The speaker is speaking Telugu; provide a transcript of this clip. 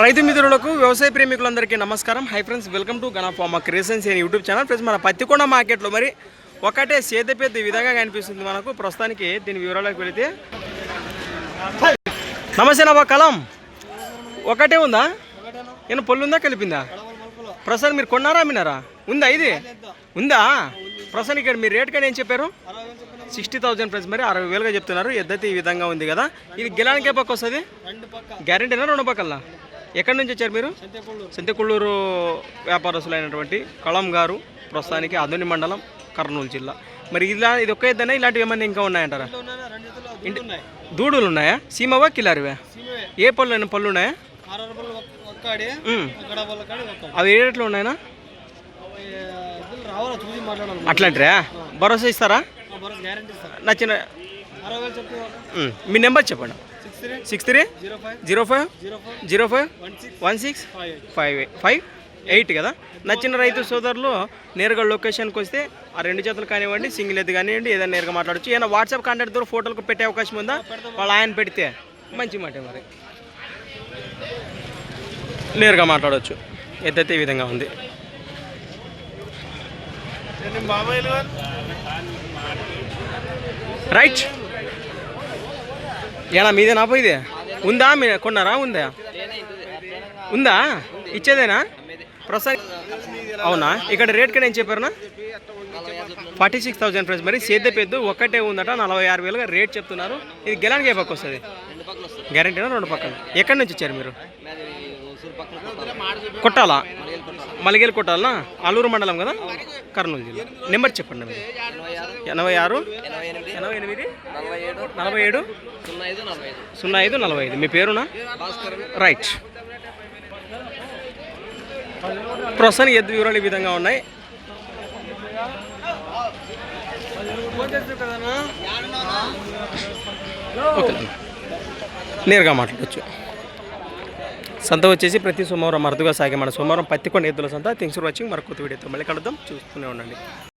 రైతు మిత్రులకు వ్యవసాయ ప్రేమికులందరికీ నమస్కారం. Hi friends welcome to Gana creations అని యూట్యూబ్ ఛానల్ ఫ్రెండ్స్ మన పత్తికొండ మార్కెట్లో మరి ఒకటే సేద పెద్ద విధంగా కనిపిస్తుంది మనకు. ప్రస్తుతానికి దీని వివరాలకు వెళితే. నమస్తే నవ్వ కలం. ఒకటే ఉందా? నేను పొల్లు ఉందా? కలిపిందా? ప్రస్తుతం మీరు కొన్నారా అమ్మినారా? ఉందా ఇది? ఉందా? ప్రసాద్ ఇక్కడ మీరు రేట్ కానీ ఏం చెప్పారు? సిక్స్టీ థౌసండ్ ప్రైస్ మరి అరవై వేలుగా చెప్తున్నారు. ఎద్దైతే ఈ విధంగా ఉంది కదా. ఇది గెలానికే పక్క వస్తుంది? గ్యారంటీనా రెండు పక్కల? ఎక్కడి నుంచి వచ్చారు మీరు? సంతకుళ్ళూరు వ్యాపారస్తులు అయినటువంటి కళం గారు ప్రస్తుతానికి అదుని మండలం కర్నూలు జిల్లా. మరి ఇలా ఇది ఒక్క ఎద్దనే ఇలాంటివి ఏమన్నా ఇంకా ఉన్నాయంటారా? దూడులు ఉన్నాయా? సీమవా కిలారివా? ఏ పళ్ళు అయినా పళ్ళు ఉన్నాయా అవి ఏ రేట్లో మాట్లాడాలి. అట్లాంటిరా? భరోసా ఇస్తారా? నచ్చిన మీ నెంబర్ చెప్పండి. Six three. Zero five. Zero five? One six. Five five five eight కదా? నచ్చిన రైతు సోదరులు నేరుగా లొకేషన్కి వస్తే ఆ రెండు జతలు కానివ్వండి సింగిల్ ఎద్దు కానివ్వండి ఏదైనా నేరుగా మాట్లాడచ్చు. ఏదైనా వాట్సాప్ కాంటాక్ట్ ద్వారా ఫోటోలకు పెట్టే అవకాశం ఉందా? వాళ్ళు ఆయన పెడితే మంచి మాట మరి. నేరుగా మాట్లాడవచ్చు ఎద్దైతే ఈ విధంగా ఉంది. రైట్ ఏనా మీదే నా పోయిదే ఉందా? మీ కొన్నారా? ఉందా? ఉందా? ఇచ్చేదేనా? ప్రస్తుతం అవునా? ఇక్కడ రేట్ కూడా ఏం చెప్పారునా? Forty six thousand friends. మరి సేద్య పెద్ద ఒక్కటే ఉందట నలభై ఆరు వేలుగా రేట్ చెప్తున్నారు. ఇది గెలానికి ఏ పక్క వస్తుంది? గ్యారంటీనా? రెండు పక్కన ఎక్కడి నుంచి వచ్చారు మీరు? కొట్టాలా? మలిగేలు కొట్టాలనా? అల్లూరు మండలం కదా? కర్నూలు జిల్లా. నెంబర్ చెప్పండి మీరు. ఎనభై ఆరు? ఎనభై ఎనిమిది? నలభై ఏడు? సున్నా ఐదు నలభై ఐదు. మీ పేరునా? రైట్. ప్రస్తుతానికి ఎద్దు వివరాలు ఈ విధంగా ఉన్నాయి. ఓకే. నేరుగా మాట్లాడచ్చు. సంత వచ్చేసి ప్రతి సోమవారం అరుదుగా సాగే మన సోమవారం పత్తికొండ ఎద్దుల సంత. థింగ్స్ ఫర్ వాచింగ్ మరొక వీడియోతో మళ్ళీ కలుద్దాం. చూస్తూనే ఉండండి.